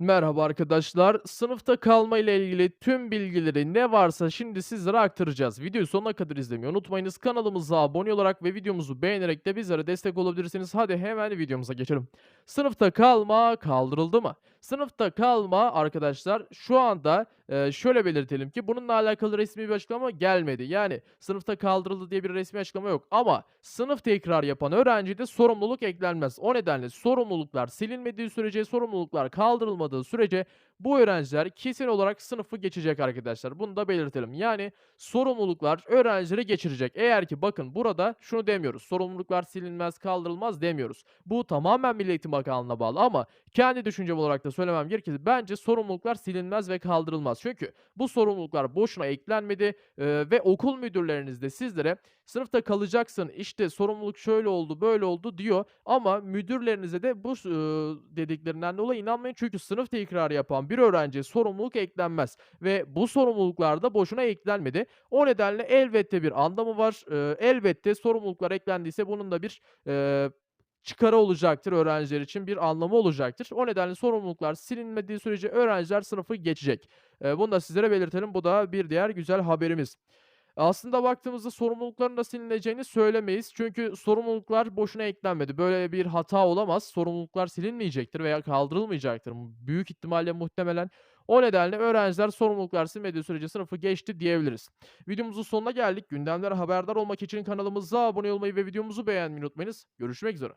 Merhaba arkadaşlar. Sınıfta kalma ile ilgili tüm bilgileri ne varsa şimdi sizlere aktaracağız. Videoyu sonuna kadar izlemeyi unutmayınız. Kanalımıza abone olarak ve videomuzu beğenerek de bizlere destek olabilirsiniz. Hadi hemen videomuza geçelim. Sınıfta kalma kaldırıldı mı? Sınıfta kalma arkadaşlar şu anda e, şöyle belirtelim ki bununla alakalı resmi bir açıklama gelmedi. Yani sınıfta kaldırıldı diye bir resmi açıklama yok. Ama sınıf tekrar yapan öğrencide sorumluluk eklenmez. O nedenle sorumluluklar silinmediği sürece sorumluluklar kaldırılmadığı sürece bu öğrenciler kesin olarak sınıfı geçecek arkadaşlar. Bunu da belirtelim. Yani sorumluluklar öğrencileri geçirecek. Eğer ki bakın burada şunu demiyoruz. Sorumluluklar silinmez, kaldırılmaz demiyoruz. Bu tamamen Milli Eğitim Bakanlığı'na bağlı ama kendi düşüncem olarak da söylemem gerekir. Bence sorumluluklar silinmez ve kaldırılmaz. Çünkü bu sorumluluklar boşuna eklenmedi eee, ve okul müdürleriniz de sizlere sınıfta kalacaksın işte sorumluluk şöyle oldu böyle oldu diyor ama müdürlerinize de bu ııı, dediklerinden dolayı inanmayın çünkü sınıf tekrarı yapan bir öğrenciye sorumluluk eklenmez ve bu sorumluluklar da boşuna eklenmedi. O nedenle elbette bir anlamı var. Eee, elbette sorumluluklar eklendiyse bunun da bir eee, çıkarı olacaktır öğrenciler için bir anlamı olacaktır. O nedenle sorumluluklar silinmediği sürece öğrenciler sınıfı geçecek. Bunu da sizlere belirtelim. Bu da bir diğer güzel haberimiz. Aslında baktığımızda sorumlulukların da silineceğini söylemeyiz. Çünkü sorumluluklar boşuna eklenmedi. Böyle bir hata olamaz. Sorumluluklar silinmeyecektir veya kaldırılmayacaktır. Büyük ihtimalle muhtemelen. O nedenle öğrenciler sorumluluklar silmediği sürece sınıfı geçti diyebiliriz. Videomuzun sonuna geldik. Gündemler haberdar olmak için kanalımıza abone olmayı ve videomuzu beğenmeyi unutmayınız. Görüşmek üzere.